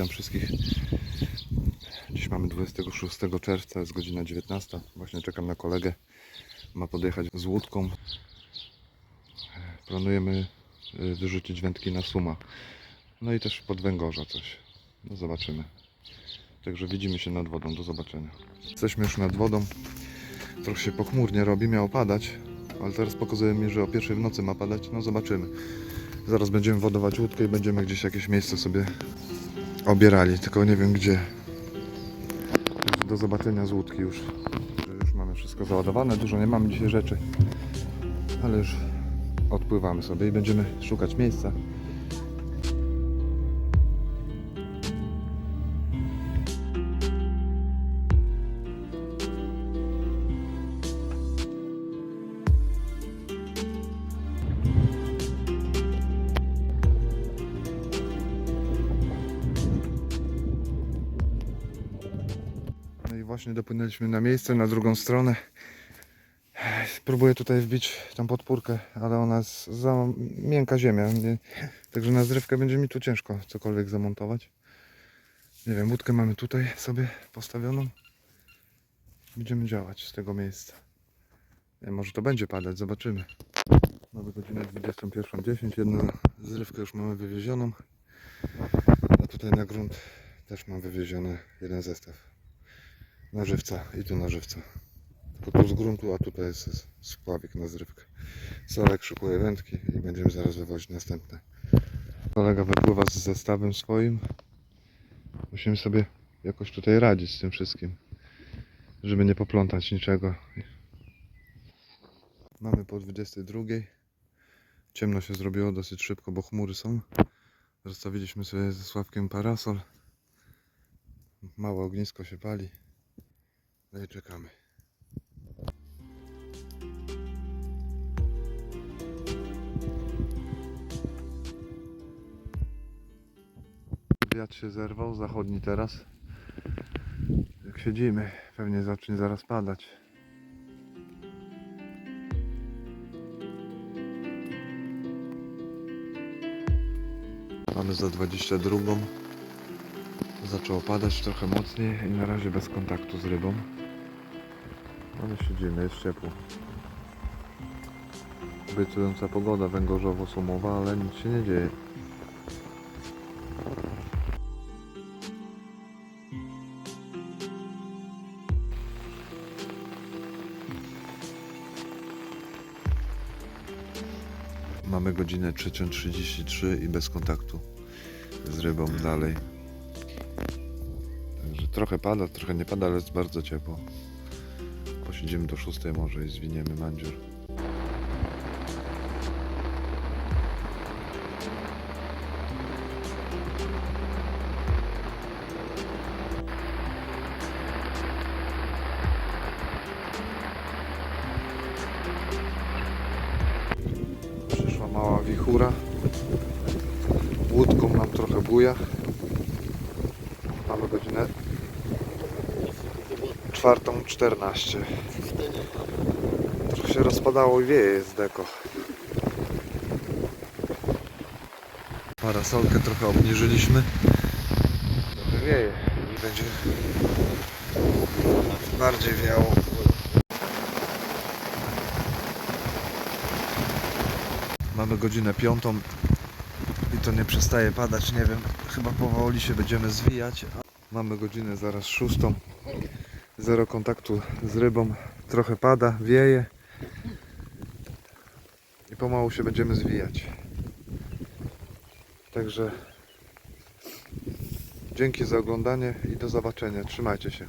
witam wszystkich. Dziś mamy 26 czerwca, jest godzina 19. Właśnie czekam na kolegę. Ma podjechać z łódką. Planujemy y, wyrzucić wędki na suma. No i też pod węgorza coś. No zobaczymy. Także widzimy się nad wodą. Do zobaczenia. Jesteśmy już nad wodą. Trochę się pochmurnie robi, miało padać. Ale teraz pokazuje mi, że o pierwszej w nocy ma padać. No zobaczymy. Zaraz będziemy wodować łódkę i będziemy gdzieś jakieś miejsce sobie obierali, tylko nie wiem gdzie. Do zobaczenia z łódki już. Już mamy wszystko załadowane, dużo nie mamy dzisiaj rzeczy, ale już odpływamy sobie i będziemy szukać miejsca. Właśnie dopłynęliśmy na miejsce, na drugą stronę. Spróbuję tutaj wbić tą podpórkę, ale ona jest za miękka ziemia. Także na zrywkę będzie mi tu ciężko cokolwiek zamontować. Nie wiem, łódkę mamy tutaj sobie postawioną. Będziemy działać z tego miejsca. Nie, może to będzie padać, zobaczymy. Mamy godzinę 21.10, jedną zrywkę już mamy wywiezioną. A tutaj na grunt też mam wywieziony jeden zestaw na żywca i tu na żywca. Tylko tu z gruntu, a tutaj jest spławik na zrywkę. Solek szykuje wędki i będziemy zaraz wywozić następne. Kolega wypływa z zestawem swoim. Musimy sobie jakoś tutaj radzić z tym wszystkim, żeby nie poplątać niczego. Mamy po 22. Ciemno się zrobiło dosyć szybko, bo chmury są. Zostawiliśmy sobie ze Sławkiem parasol. Małe ognisko się pali. No i czekamy. Wiatr się zerwał, zachodni teraz. Jak siedzimy, pewnie zacznie zaraz padać. Mamy za 22. Zaczęło padać trochę mocniej i na razie bez kontaktu z rybą. Ale siedzimy, jest ciepło. Obiecująca pogoda węgorzowo-sumowa, ale nic się nie dzieje. Mamy godzinę 3.33 i bez kontaktu z rybą dalej. Trochę pada, trochę nie pada, ale jest bardzo ciepło. Posiedzimy do 6 może i zwiniemy mandziur. Przyszła mała wichura. Łódką nam trochę buja. Mamy godzinę 4.14. Trochę się rozpadało i wieje z deko. Parasolkę trochę obniżyliśmy. Trochę wieje i będzie bardziej wiało. Mamy godzinę piątą i to nie przestaje padać, nie wiem, chyba powoli się będziemy zwijać. Mamy godzinę zaraz szóstą. Zero kontaktu z rybą. Trochę pada, wieje. I pomału się będziemy zwijać. Także dzięki za oglądanie i do zobaczenia. Trzymajcie się.